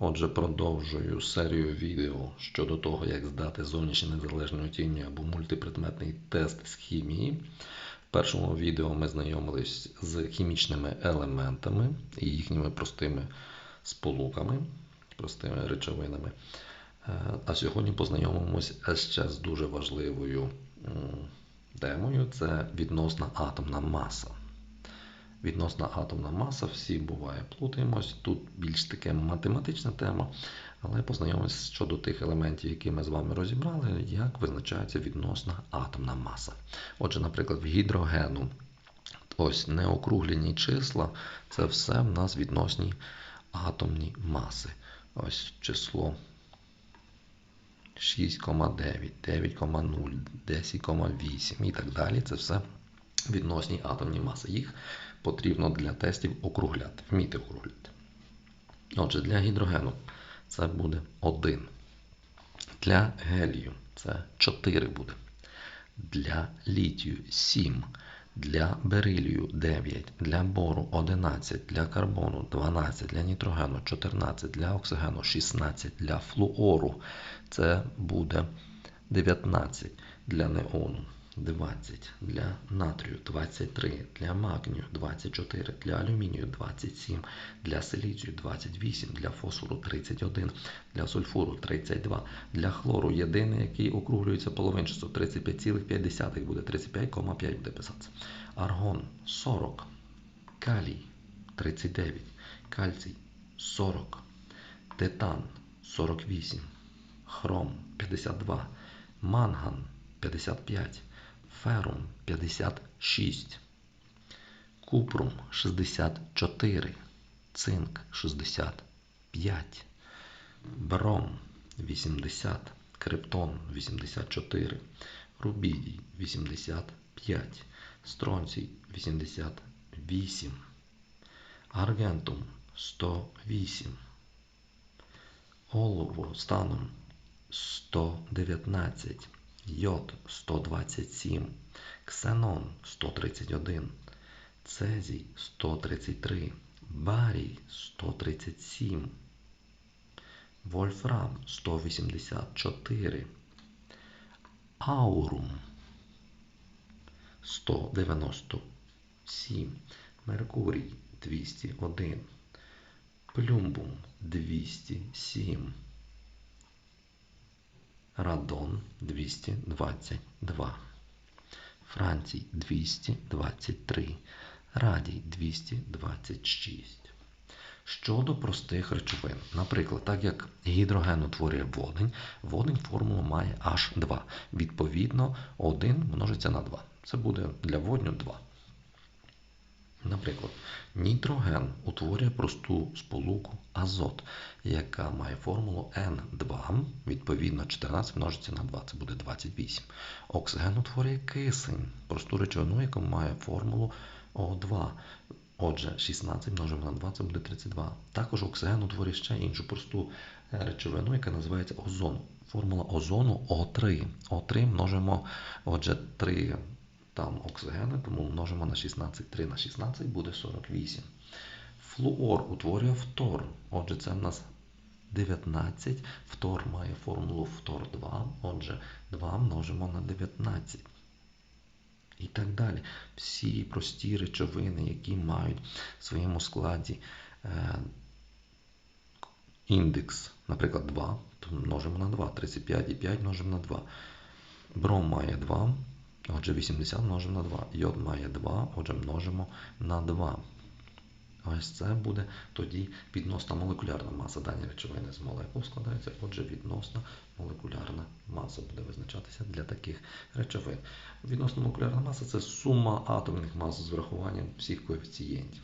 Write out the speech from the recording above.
Отже, продовжую серію відео щодо того, як здати зовнішнє незалежне оцінювання або мультипредметний тест з хімії. В першому відео ми знайомились з хімічними елементами і їхніми простими сполуками, простими речовинами. Е, А сьогодні познайомимося ще з дуже важливою темою це відносна атомна маса. Відносна атомна маса, всі буває плутаємось. Тут більш таке математична тема, але познайомимося щодо тих елементів, які ми з вами розібрали, як визначається відносна атомна маса. Отже, наприклад, в гідрогену ось неокруглені числа, це все в нас відносні атомні маси. Ось число 6,9, 9,0, 10,8 і так далі. Це все відносні атомні маси. Їх потрібно для тестів округляти, вміти округляти. Отже, для гідрогену це буде 1. Для гелію це 4 буде. Для літію 7. Для берилію 9, для бору 11, для карбону 12, для нітрогену 14, для оксигену 16, для флуору це буде 19, для неону 20, для натрію 23, для магнію 24, для алюмінію 27, для силіцію 28, для фосфору 31, для сульфуру 32, для хлору єдиний, який округлюється половинчасто 35,5 буде 35,5 буде писатися. Аргон 40, калій 39, кальцій 40, титан 48, хром 52, манган 55, ферум 56, купрум 64, цинк 65, бром 80, криптон 84, рубідій 85, стронцій 88, аргентум 108, олово станом 119, йод 127, ксенон 131, цезій 133, барій 137, вольфрам 184, аурум 197, Меркурій 201, Плюмбум 207, Радон 222, Францій 223, Радій 226. Щодо простих речовин, наприклад, так як гідроген утворює водень, водень формулу має H2. Відповідно, 1 множиться на 2. Це буде для водню 2. Наприклад, нітроген утворює просту сполуку азот, яка має формулу N2, відповідно 14 множиться на 2, це буде 28. Оксиген утворює кисень, просту речовину, яка має формулу О2. Отже, 16 множимо на 2, це буде 32. Також оксиген утворює ще іншу просту речовину, яка називається озон. Формула озону О3. О3 множимо, отже, 3 там оксигени, тому множимо на 16. 3 на 16 буде 48. Флуор утворює фтор. Отже, це в нас 19. Фтор має формулу фтор 2. Отже, 2 множимо на 19. І так далі. Всі прості речовини, які мають в своєму складі е, індекс, наприклад, 2, то множимо на 2. 35 і 5 множимо на 2. Бром має 2, отже 80 множимо на 2. Йод має 2, отже множимо на 2. Ось це буде тоді відносна молекулярна маса. Дані речовини з молекул складаються, отже, відносна молекулярна маса буде визначатися для таких речовин. Відносна молекулярна маса це сума атомних мас з врахуванням всіх коефіцієнтів.